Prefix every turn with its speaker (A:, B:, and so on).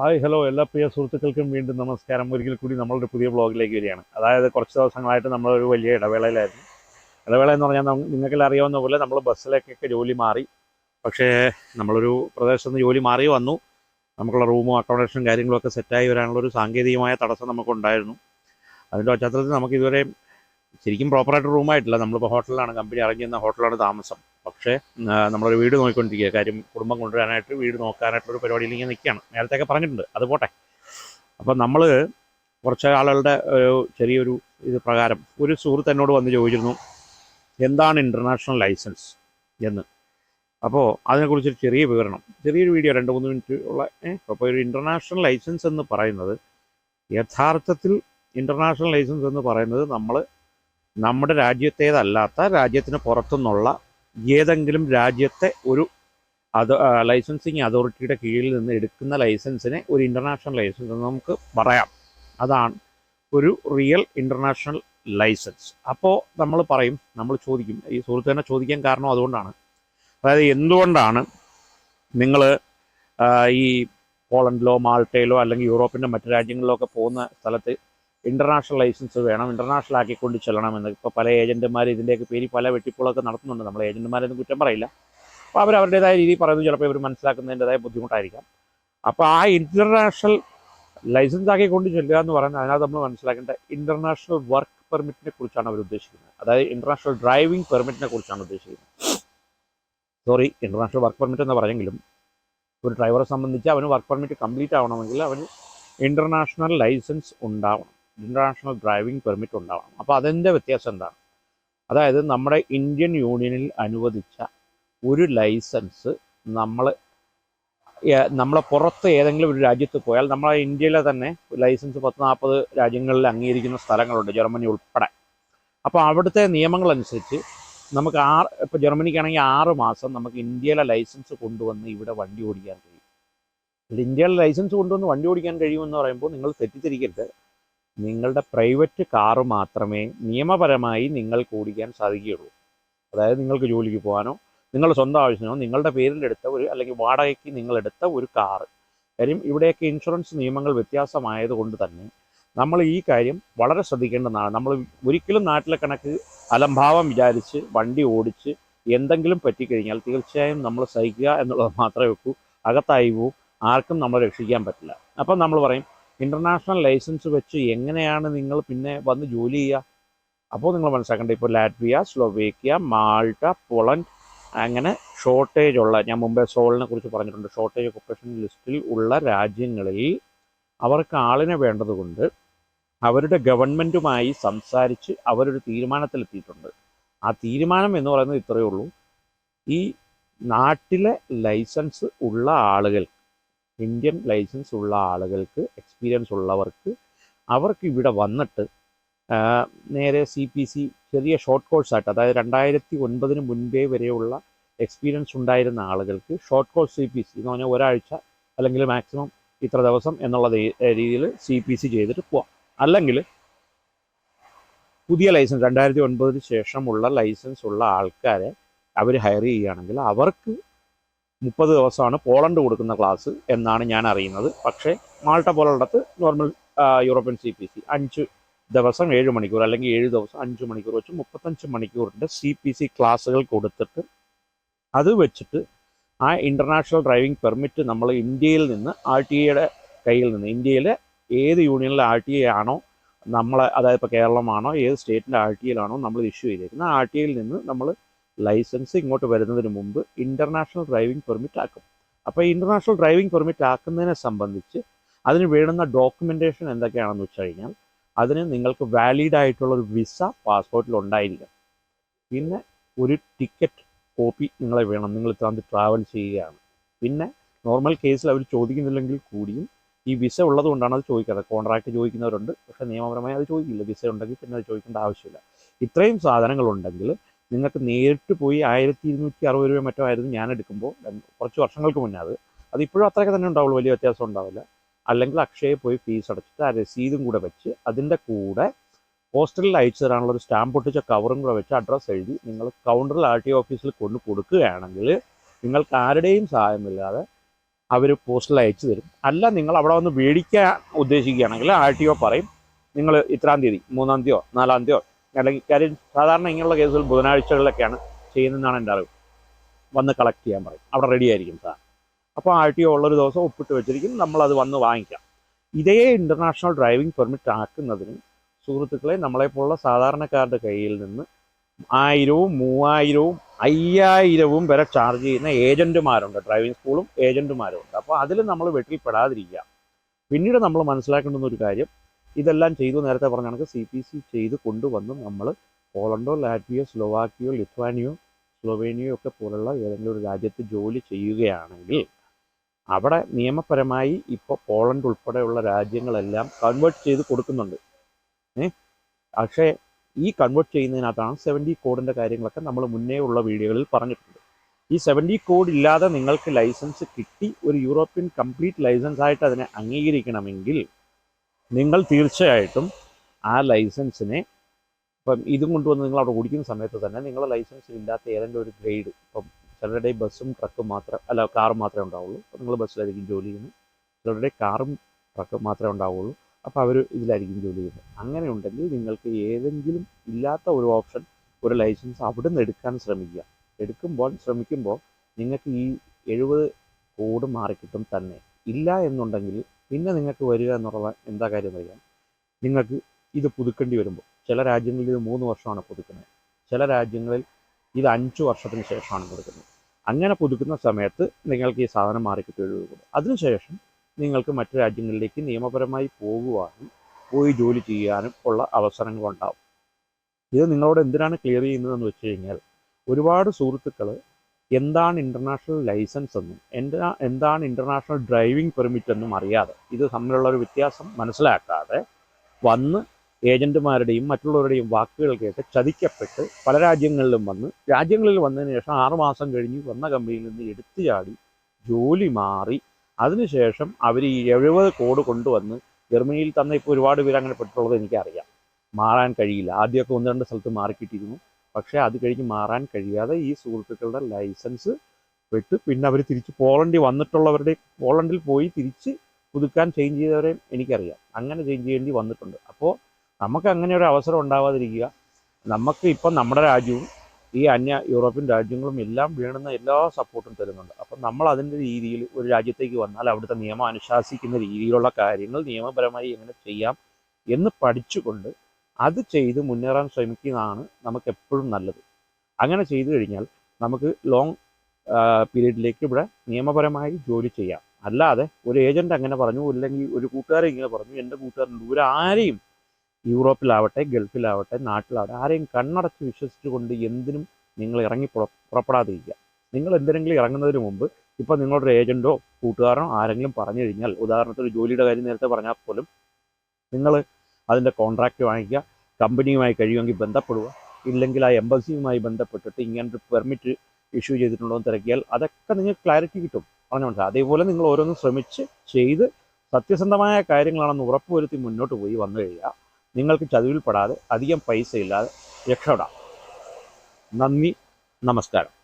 A: Hi hello. എല്ലാ പ്രിയ സുഹൃത്തുക്കൾക്കും വീണ്ടും നമസ്കാരം. ഒരിക്കൽ കൂടി നമ്മളൊരു പുതിയ ബ്ലോഗിലേക്ക് വരികയാണ്. അതായത് കുറച്ച് ദിവസങ്ങളായിട്ട് നമ്മളൊരു വലിയ ഇടവേളയിലായിരുന്നു. ഇടവേള എന്ന് പറഞ്ഞാൽ നിങ്ങൾക്കെല്ലാം അറിയാവുന്ന പോലെ നമ്മൾ ബസ്സിലേക്കൊക്കെ ജോലി മാറി. പക്ഷേ നമ്മളൊരു പ്രദേശത്ത് നിന്ന് ജോലി മാറി വന്നു. നമുക്കുള്ള റൂമും അക്കോമഡേഷനും കാര്യങ്ങളൊക്കെ സെറ്റായി വരാനുള്ള ഒരു സാങ്കേതികമായ തടസ്സം നമുക്കുണ്ടായിരുന്നു. അതിന്റെ പശ്ചാത്തലത്തിൽ നമുക്ക് ഇതുവരെ ശരിക്കും പ്രോപ്പറായിട്ട് റൂമായിട്ടില്ല. നമ്മളിപ്പോൾ ഹോട്ടലിലാണ് കമ്പനി അറേഞ്ച് ചെയ്യുന്ന ഹോട്ടലാണ് താമസം. പക്ഷേ നമ്മളൊരു വീട് നോക്കിക്കൊണ്ടിരിക്കുക കാര്യം കുടുംബം കൊണ്ടുവരാനായിട്ട് വീട് നോക്കാനായിട്ടുള്ള ഒരു പരിപാടിയിൽ ഇങ്ങനെ നിൽക്കുകയാണ്. നേരത്തെയൊക്കെ പറഞ്ഞിട്ടുണ്ട്. അത് പോട്ടെ. അപ്പം നമ്മൾ കുറച്ച് ആളുകളുടെ ഒരു ചെറിയൊരു ഇത് പ്രകാരം ഒരു സുഹൃത്ത് എന്നോട് വന്ന് ചോദിച്ചിരുന്നു എന്താണ് ഇന്റർനാഷണൽ ലൈസൻസ് എന്ന്. അപ്പോൾ അതിനെക്കുറിച്ചൊരു ചെറിയ വിവരണം. ചെറിയൊരു വീഡിയോ രണ്ട് മൂന്ന് മിനിറ്റ് ഉള്ള അപ്പോൾ ഒരു ഇന്റർനാഷണൽ ലൈസൻസ് എന്ന് പറയുന്നത് യഥാർത്ഥത്തിൽ ഇന്റർനാഷണൽ ലൈസൻസ് എന്ന് പറയുന്നത് നമ്മൾ നമ്മുടെ രാജ്യത്തേതല്ലാത്ത രാജ്യത്തിന് പുറത്തുനിന്നുള്ള ഏതെങ്കിലും രാജ്യത്തെ ഒരു അത് ലൈസൻസിങ് അതോറിറ്റിയുടെ കീഴിൽ നിന്ന് എടുക്കുന്ന ലൈസൻസിനെ ഒരു ഇന്റർനാഷണൽ ലൈസൻസ് എന്ന് നമുക്ക് പറയാം. അതാണ് ഒരു റിയൽ ഇന്റർനാഷണൽ ലൈസൻസ് അപ്പോൾ നമ്മൾ പറയും നമ്മൾ ചോദിക്കും. ഈ സുഹൃത്ത് തന്നെ ചോദിക്കാൻ കാരണം അതുകൊണ്ടാണ്. അതായത് എന്തുകൊണ്ടാണ് നിങ്ങൾ ഈ പോളണ്ടിലോ മാൾട്ടയിലോ അല്ലെങ്കിൽ യൂറോപ്പിന്റെ മറ്റു രാജ്യങ്ങളിലോ ഒക്കെ പോകുന്ന സ്ഥലത്ത് ഇന്റർനാഷണൽ ലൈസൻസ് വേണം ഇന്റർനാഷണൽ ആക്കിക്കൊണ്ട് ചെല്ലണമെന്ന് ഇപ്പോൾ പല ഏജന്റുമാർ ഇതിന്റെയൊക്കെ പേരിൽ പല വെട്ടിപ്പുകളൊക്കെ നടത്തുന്നുണ്ട്. നമ്മൾ ഏജന്റുമാരൊന്നും കുറ്റം പറയില്ല. അപ്പോൾ അവർ അവരുടേതായ രീതിയിൽ പറയുന്നത് ചിലപ്പോൾ ഇവർ മനസ്സിലാക്കുന്നതിന്റെതായ ബുദ്ധിമുട്ടായിരിക്കാം. അപ്പോൾ ആ ഇന്റർനാഷണൽ ലൈസൻസ് ആക്കിക്കൊണ്ട് ചെല്ലുക എന്ന് പറയുന്നത് അതിനകത്ത് നമ്മൾ മനസ്സിലാക്കേണ്ട ഇന്റർനാഷണൽ വർക്ക് പെർമിറ്റിനെ കുറിച്ചാണ് അവർ ഉദ്ദേശിക്കുന്നത്. അതായത് ഇന്റർനാഷണൽ ഡ്രൈവിംഗ് പെർമിറ്റിനെ കുറിച്ചാണ് ഉദ്ദേശിക്കുന്നത്. സോറി ഇന്റർനാഷണൽ വർക്ക് പെർമിറ്റ് എന്ന് പറഞ്ഞെങ്കിലും ഒരു ഡ്രൈവറെ സംബന്ധിച്ച് അവന് വർക്ക് പെർമിറ്റ് കംപ്ലീറ്റ് ആവണമെങ്കിൽ അവന് ഇന്റർനാഷണൽ ലൈസൻസ് ഉണ്ടാവണം. ഇന്റർനാഷണൽ ഡ്രൈവിംഗ് പെർമിറ്റ് ഉണ്ടാവണം. അപ്പോൾ അതിന്റെ വ്യത്യാസം എന്താണ്? അതായത് നമ്മുടെ ഇന്ത്യൻ യൂണിയനിൽ അനുവദിച്ച ഒരു ലൈസൻസ് നമ്മൾ നമ്മളെ പുറത്ത് ഏതെങ്കിലും ഒരു രാജ്യത്ത് പോയാൽ നമ്മളെ ഇന്ത്യയിലെ തന്നെ ലൈസൻസ് പത്ത് നാൽപ്പത് രാജ്യങ്ങളിൽ അംഗീകരിക്കുന്ന സ്ഥലങ്ങളുണ്ട് ജർമ്മനി ഉൾപ്പെടെ. അപ്പോൾ അവിടുത്തെ നിയമങ്ങളനുസരിച്ച് നമുക്ക് ആറ് ഇപ്പോൾ ജർമ്മനിക്കാണെങ്കിൽ ആറ് മാസം നമുക്ക് ഇന്ത്യയിലെ ലൈസൻസ് കൊണ്ടുവന്ന് ഇവിടെ വണ്ടി ഓടിക്കാൻ കഴിയും. ഇന്ത്യയിലെ ലൈസൻസ് കൊണ്ടുവന്ന് വണ്ടി ഓടിക്കാൻ കഴിയുമെന്ന് പറയുമ്പോൾ നിങ്ങൾ തെറ്റിദ്ധരിക്കരുത്. നിങ്ങളുടെ പ്രൈവറ്റ് കാറ് മാത്രമേ നിയമപരമായി നിങ്ങൾക്ക് ഓടിക്കാൻ സാധിക്കുകയുള്ളൂ. അതായത് നിങ്ങൾക്ക് ജോലിക്ക് പോകാനോ നിങ്ങളുടെ സ്വന്തം ആവശ്യത്തിനോ നിങ്ങളുടെ പേരിലെടുത്ത ഒരു അല്ലെങ്കിൽ വാടകയ്ക്ക് നിങ്ങളെടുത്ത ഒരു കാറ്. കാര്യം ഇവിടെയൊക്കെ ഇൻഷുറൻസ് നിയമങ്ങൾ വ്യത്യാസമായതുകൊണ്ട് തന്നെ നമ്മൾ ഈ കാര്യം വളരെ ശ്രദ്ധിക്കേണ്ടതാണ്. നമ്മൾ ഒരിക്കലും നാട്ടിലെ കണക്ക് അലംഭാവം വിചാരിച്ച് വണ്ടി ഓടിച്ച് എന്തെങ്കിലും പറ്റിക്കഴിഞ്ഞാൽ തീർച്ചയായും നമ്മൾ സഹിക്കുക എന്നുള്ളത് മാത്രമേ വെക്കൂ അകത്തായി പോവും. ആർക്കും നമ്മളെ രക്ഷിക്കാൻ പറ്റില്ല. അപ്പം നമ്മൾ പറയും ഇന്റർനാഷണൽ ലൈസൻസ് വെച്ച് എങ്ങനെയാണ് നിങ്ങൾ പിന്നെ വന്ന് ജോലി ചെയ്യുക അപ്പോൾ നിങ്ങൾ മനസ്സിലാക്കേണ്ടത് ഇപ്പോൾ ലാറ്റ്വിയ സ്ലോവേക്കിയ മാൾട്ട പോളണ്ട് അങ്ങനെ ഷോർട്ടേജ് ഉള്ള ഞാൻ മുമ്പേ സോളിനെ കുറിച്ച് പറഞ്ഞിട്ടുണ്ട്. ഷോർട്ടേജ് ഓപ്പറേഷൻ ലിസ്റ്റിൽ ഉള്ള രാജ്യങ്ങളിൽ അവർക്ക് ആളിനെ വേണ്ടതുകൊണ്ട് അവരുടെ ഗവൺമെന്റുമായി സംസാരിച്ച് അവരൊരു തീരുമാനത്തിലെത്തിയിട്ടുണ്ട്. ആ തീരുമാനം എന്ന് പറയുന്നത് ഇത്രയേ ഉള്ളൂ. ഈ നാട്ടിലെ ലൈസൻസ് ഉള്ള ആളുകൾ ഇന്ത്യൻ ലൈസൻസ് ഉള്ള ആളുകൾക്ക് എക്സ്പീരിയൻസ് ഉള്ളവർക്ക് അവർക്ക് ഇവിടെ വന്നിട്ട് നേരെ സി പി സി ചെറിയ ഷോർട്ട് കോഴ്സ് കോഴ്സായിട്ട് അതായത് രണ്ടായിരത്തി ഒൻപതിന് മുൻപേ വരെയുള്ള എക്സ്പീരിയൻസ് ഉണ്ടായിരുന്ന ആളുകൾക്ക് short course C P C എന്ന് പറഞ്ഞാൽ ഒരാഴ്ച അല്ലെങ്കിൽ മാക്സിമം ഇത്ര ദിവസം എന്നുള്ള രീതിയിൽ സി പി സി ചെയ്തിട്ട് പോവാം. അല്ലെങ്കിൽ പുതിയ ലൈസൻസ് രണ്ടായിരത്തി ഒൻപതിന് ശേഷമുള്ള ലൈസൻസ് ഉള്ള ആൾക്കാരെ അവർ ഹയർ ചെയ്യുകയാണെങ്കിൽ അവർക്ക് മുപ്പത് ദിവസമാണ് പോളണ്ട് കൊടുക്കുന്ന ക്ലാസ് എന്നാണ് ഞാൻ അറിയുന്നത്. പക്ഷേ Malta പോലുള്ളടത്ത് normal European C P C അഞ്ച് ദിവസം ഏഴ് മണിക്കൂർ അല്ലെങ്കിൽ ഏഴ് ദിവസം അഞ്ച് മണിക്കൂർ വെച്ച് മുപ്പത്തഞ്ച് മണിക്കൂറിന്റെ സി പി സി ക്ലാസ്സുകൾ കൊടുത്തിട്ട് അത് വെച്ചിട്ട് ആ ഇന്റർനാഷണൽ ഡ്രൈവിംഗ് പെർമിറ്റ് നമ്മൾ ഇന്ത്യയിൽ നിന്ന് ആർ ടി എയുടെ കയ്യിൽ നിന്ന് ഇന്ത്യയിലെ ഏത് യൂണിയനിലെ ആർ ടി എ ആണോ നമ്മളെ അതായത് ഇപ്പോൾ കേരളമാണോ ഏത് സ്റ്റേറ്റിന്റെ ആർ ടി എയിലാണോ നമ്മൾ ഇഷ്യൂ ചെയ്തേക്കുന്നത് ആ ആർ ടി എയിൽ നിന്ന് നമ്മൾ ലൈസൻസ് ഇങ്ങോട്ട് വരുന്നതിന് മുമ്പ് ഇന്റർനാഷണൽ ഡ്രൈവിംഗ് പെർമിറ്റ് ആക്കും. അപ്പോൾ ഇന്റർനാഷണൽ ഡ്രൈവിംഗ് പെർമിറ്റ് ആക്കുന്നതിനെ സംബന്ധിച്ച് അതിന് വേണ്ടുന്ന ഡോക്യുമെന്റേഷൻ എന്തൊക്കെയാണെന്ന് വെച്ച് കഴിഞ്ഞാൽ അതിന് നിങ്ങൾക്ക് വാലിഡ് ആയിട്ടുള്ള ഒരു വിസ പാസ്പോർട്ടിൽ ഉണ്ടായിരിക്കണം പിന്നെ ഒരു ടിക്കറ്റ് കോപ്പി നിങ്ങളെ വേണം. നിങ്ങൾ ഇത്രാന്തി ട്രാവൽ ചെയ്യുകയാണ്. പിന്നെ നോർമൽ കേസിൽ അവർ ചോദിക്കുന്നില്ലെങ്കിൽ കൂടിയും ഈ വിസ ഉള്ളതുകൊണ്ടാണ് അത് ചോദിക്കാറ് കോൺട്രാക്ട് ചോദിക്കുന്നവരുണ്ട്. പക്ഷേ നിയമപരമായി അത് ചോദിക്കില്ല. വിസ ഉണ്ടെങ്കിൽ പിന്നെ അത് ചോദിക്കേണ്ട ആവശ്യമില്ല. ഇത്രയും സാധനങ്ങളുണ്ടെങ്കിൽ നിങ്ങൾക്ക് നേരിട്ട് പോയി ആയിരത്തി ഇരുന്നൂറ്റി അറുപത് രൂപ മറ്റോ ആയിരുന്നു ഞാൻ എടുക്കുമ്പോൾ കുറച്ച് വർഷങ്ങൾക്ക് മുന്നേ അത്. അത് ഇപ്പോഴും അത്രയൊക്കെ തന്നെ ഉണ്ടാവുള്ളൂ വലിയ വ്യത്യാസം ഉണ്ടാവില്ല. അല്ലെങ്കിൽ അക്ഷയയിൽ പോയി ഫീസ് അടച്ചിട്ട് ആ രസീതും കൂടെ വെച്ച് അതിന്റെ കൂടെ പോസ്റ്റലിൽ അയച്ചു തരാനുള്ള ഒരു സ്റ്റാമ്പ് ഒട്ടിച്ച കവറും കൂടെ വെച്ച് അഡ്രസ്സ് എഴുതി നിങ്ങൾ കൗണ്ടറിൽ ആർ ടി ഓഫീസിൽ കൊണ്ട് കൊടുക്കുകയാണെങ്കിൽ നിങ്ങൾക്ക് ആരുടെയും സഹായമില്ലാതെ അവർ പോസ്റ്റിൽ അയച്ചു തരും. അല്ല നിങ്ങൾ അവിടെ വന്ന് മേടിക്കാൻ ഉദ്ദേശിക്കുകയാണെങ്കിൽ ആർ ടി ഒ പറയും നിങ്ങൾ ഇത്രാം തീയതി മൂന്നാം തീയതിയോ നാലാം തീയതിയോ അല്ലെങ്കിൽ കാര്യം സാധാരണ ഇങ്ങനെയുള്ള കേസുകൾ ബുധനാഴ്ചകളിലൊക്കെയാണ് ചെയ്യുന്നതെന്നാണ് എന്റെ അറിവ്. വന്ന് കളക്ട് ചെയ്യാൻ പറയും. അവിടെ റെഡി ആയിരിക്കും സാർ. അപ്പോൾ ആ ടി ഒ ഉള്ളൊരു ദിവസം ഒപ്പിട്ട് വെച്ചിരിക്കും. നമ്മളത് വന്ന് വാങ്ങിക്കാം. ഇതേ ഇന്റർനാഷണൽ ഡ്രൈവിംഗ് പെർമിറ്റ് ആക്കുന്നതിന് സുഹൃത്തുക്കളെ നമ്മളെപ്പോലുള്ള സാധാരണക്കാരുടെ കയ്യിൽ നിന്ന് ആയിരവും മൂവായിരവും അയ്യായിരവും വരെ ചാർജ് ചെയ്യുന്ന ഏജന്റുമാരുണ്ട് ഡ്രൈവിംഗ് സ്കൂളും ഏജന്റുമാരും ഉണ്ട് അപ്പോൾ അതിൽ നമ്മൾ വെട്ടിൽപ്പെടാതിരിക്കുക പിന്നീട് നമ്മൾ മനസ്സിലാക്കേണ്ടുന്ന ഒരു കാര്യം ഇതെല്ലാം ചെയ്തു നേരത്തെ പറഞ്ഞ കണക്ക് സി പി സി ചെയ്ത് കൊണ്ടുവന്ന് നമ്മൾ പോളണ്ടോ ലാറ്റ്വിയോ സ്ലോവാക്കിയോ ലിത്വാനിയോ സ്ലൊവേനിയോ ഒക്കെ പോലുള്ള ഏതെങ്കിലും ഒരു രാജ്യത്ത് ജോലി ചെയ്യുകയാണെങ്കിൽ അവിടെ നിയമപരമായി ഇപ്പോൾ പോളണ്ട് ഉൾപ്പെടെയുള്ള രാജ്യങ്ങളെല്ലാം കൺവേർട്ട് ചെയ്ത് കൊടുക്കുന്നുണ്ട്. ഏ? പക്ഷേ ഈ കൺവേർട്ട് ചെയ്യുന്നതിനകത്താണ് സെവന്റി കോഡിന്റെ കാര്യങ്ങളൊക്കെ നമ്മൾ മുന്നേ ഉള്ള വീഡിയോകളിൽ പറഞ്ഞിട്ടുണ്ട്. ഈ സെവന്റി കോഡ് ഇല്ലാതെ നിങ്ങൾക്ക് ലൈസൻസ് കിട്ടി ഒരു യൂറോപ്യൻ കംപ്ലീറ്റ് ലൈസൻസ് ആയിട്ട് അതിനെ അംഗീകരിക്കണമെങ്കിൽ നിങ്ങൾ തീർച്ചയായിട്ടും ആ ലൈസൻസിനെ ഇപ്പം ഇതും കൊണ്ടുവന്ന് നിങ്ങൾ അവിടെ ഓടിക്കുന്ന സമയത്ത് തന്നെ നിങ്ങളുടെ ലൈസൻസ് ഇല്ലാത്ത ഏതെങ്കിലും ഒരു ഗ്രേഡ് ഇപ്പം ചിലരുടെ ബസ്സും ട്രക്കും മാത്രം അല്ല കാറും മാത്രമേ ഉണ്ടാവുള്ളൂ. നിങ്ങൾ ബസ്സിലായിരിക്കും ജോലി ചെയ്യുന്നത്. ചിലരുടെ കാറും ട്രക്കും മാത്രമേ ഉണ്ടാവുള്ളൂ. അപ്പോൾ അവർ ഇതിലായിരിക്കും ജോലി ചെയ്യുന്നത്. അങ്ങനെ ഉണ്ടെങ്കിൽ നിങ്ങൾക്ക് ഏതെങ്കിലും ഇല്ലാത്ത ഒരു ഓപ്ഷൻ ഒരു ലൈസൻസ് അവിടെ നിന്ന് എടുക്കാൻ ശ്രമിക്കുക. എടുക്കുമ്പോൾ ശ്രമിക്കുമ്പോൾ നിങ്ങൾക്ക് ഈ എഴുപത് കോഡ് മാറിക്കിട്ടും തന്നെ. ഇല്ല എന്നുണ്ടെങ്കിൽ പിന്നെ നിങ്ങൾക്ക് വരിക എന്നുള്ള എന്താ കാര്യം അറിയാം നിങ്ങൾക്ക് ഇത് പുതുക്കേണ്ടി വരുമ്പോൾ ചില രാജ്യങ്ങളിൽ ഇത് മൂന്ന് വർഷമാണ് പുതുക്കുന്നത്. ചില രാജ്യങ്ങളിൽ ഇത് അഞ്ച് വർഷത്തിന് ശേഷമാണ് പുതുക്കുന്നത്. അങ്ങനെ പുതുക്കുന്ന സമയത്ത് നിങ്ങൾക്ക് ഈ സാധനം മാറിക്കിട്ട് എഴുപത് അതിനുശേഷം നിങ്ങൾക്ക് മറ്റു രാജ്യങ്ങളിലേക്ക് നിയമപരമായി പോകുവാനും പോയി ജോലി ചെയ്യാനും ഉള്ള അവസരങ്ങളുണ്ടാവും. ഇത് നിങ്ങളോട് എന്തിനാണ് ക്ലിയർ ചെയ്യുന്നതെന്ന് വെച്ച് കഴിഞ്ഞാൽ ഒരുപാട് സുഹൃത്തുക്കൾ എന്താണ് ഇന്റർനാഷണൽ ലൈസൻസ് എന്നും എന്താ എന്താണ് ഇന്റർനാഷണൽ ഡ്രൈവിംഗ് പെർമിറ്റ് എന്നും അറിയാതെ ഇത് തമ്മിലുള്ള ഒരു വ്യത്യാസം മനസ്സിലാക്കാതെ വന്ന് ഏജന്റുമാരുടെയും മറ്റുള്ളവരുടെയും വാക്കുകൾ കേട്ട് ചതിക്കപ്പെട്ട് പല രാജ്യങ്ങളിലും വന്ന് രാജ്യങ്ങളിൽ വന്നതിന് ശേഷം ആറുമാസം കഴിഞ്ഞ് വന്ന കമ്പനിയിൽ നിന്ന് എടുത്തു ചാടി ജോലി മാറി. അതിനുശേഷം അവർ ഈ എഴുപത് കോഡ് കൊണ്ടുവന്ന് ജർമ്മനിയിൽ തന്നെ ഇപ്പോൾ ഒരുപാട് പേര് അങ്ങനെ പെട്ടിട്ടുള്ളത് എനിക്കറിയാം. മാറാൻ കഴിയില്ല. ആദ്യമൊക്കെ ഒന്ന് രണ്ട് സ്ഥലത്ത് മാറിക്കിട്ടിരുന്നു. പക്ഷേ അത് കഴിഞ്ഞ് മാറാൻ കഴിയാതെ ഈ സുഹൃത്തുക്കളുടെ ലൈസൻസ് വിട്ട് പിന്നെ അവർ തിരിച്ച് പോളണ്ടി വന്നിട്ടുള്ളവരുടെ പോളണ്ടിൽ പോയി തിരിച്ച് പുതുക്കാൻ ചേഞ്ച് ചെയ്തവരെയും എനിക്കറിയാം. അങ്ങനെ ചേഞ്ച് ചെയ്യേണ്ടി വന്നിട്ടുണ്ട്. അപ്പോൾ നമുക്ക് അങ്ങനെ ഒരു അവസരം ഉണ്ടാവാതിരിക്കുക. നമുക്ക് ഇപ്പം നമ്മുടെ രാജ്യവും ഈ അന്യ യൂറോപ്യൻ രാജ്യങ്ങളും എല്ലാം വീണുന്ന എല്ലാ സപ്പോർട്ടും തരുന്നുണ്ട്. അപ്പം നമ്മൾ അതിന്റെ രീതിയിൽ ഒരു രാജ്യത്തേക്ക് വന്നാൽ അവിടുത്തെ നിയമം അനുശാസിക്കുന്ന രീതിയിലുള്ള കാര്യങ്ങൾ നിയമപരമായി എങ്ങനെ ചെയ്യാം എന്ന് പഠിച്ചുകൊണ്ട് അത് ചെയ്ത് മുന്നേറാൻ ശ്രമിക്കുന്നതാണ് നമുക്ക് എപ്പോഴും നല്ലത്. അങ്ങനെ ചെയ്തു കഴിഞ്ഞാൽ നമുക്ക് ലോങ് പീരീഡിലേക്ക് ഇവിടെ നിയമപരമായി ജോലി ചെയ്യാം. അല്ലാതെ ഒരു ഏജന്റ് അങ്ങനെ പറഞ്ഞു അല്ലെങ്കിൽ ഒരു കൂട്ടുകാരൻ ഇങ്ങനെ പറഞ്ഞു എന്റെ കൂട്ടുകാരൻ ഒരു ആരെയും യൂറോപ്പിലാവട്ടെ ഗൾഫിലാവട്ടെ നാട്ടിലാവട്ടെ ആരെയും കണ്ണടച്ച് വിശ്വസിച്ചുകൊണ്ട് എന്തിനും നിങ്ങൾ ഇറങ്ങി പുറ പുറപ്പെടാതിരിക്കുക. നിങ്ങൾ എന്തിനെങ്കിലും ഇറങ്ങുന്നതിന് മുമ്പ് ഇപ്പം നിങ്ങളുടെ ഏജന്റോ കൂട്ടുകാരനോ ആരെങ്കിലും പറഞ്ഞു കഴിഞ്ഞാൽ ഉദാഹരണത്തിന് ജോലിയുടെ കാര്യം നേരത്തെ പറഞ്ഞാൽ പോലും നിങ്ങൾ അതിന്റെ കോൺട്രാക്റ്റ് വാങ്ങിക്കുക കമ്പനിയുമായി കഴിയുമെങ്കിൽ ബന്ധപ്പെടുക. ഇല്ലെങ്കിൽ ആ എംബസിയുമായി ബന്ധപ്പെട്ടിട്ട് ഇങ്ങനൊരു പെർമിറ്റ് ഇഷ്യൂ ചെയ്തിട്ടുണ്ടോ എന്ന് തിരക്കിയാൽ അതൊക്കെ നിങ്ങൾക്ക് ക്ലാരിറ്റി കിട്ടും. പറഞ്ഞു മനസ്സിലായി. അതേപോലെ നിങ്ങൾ ഓരോന്നും ശ്രമിച്ച് ചെയ്ത് സത്യസന്ധമായ കാര്യങ്ങളാണെന്ന് ഉറപ്പുവരുത്തി മുന്നോട്ട് പോയി വന്നു കഴിയുക നിങ്ങൾക്ക് ചതിവിൽപ്പെടാതെ അധികം പൈസ ഇല്ലാതെ രക്ഷപ്പെടാം. നന്ദി നമസ്കാരം.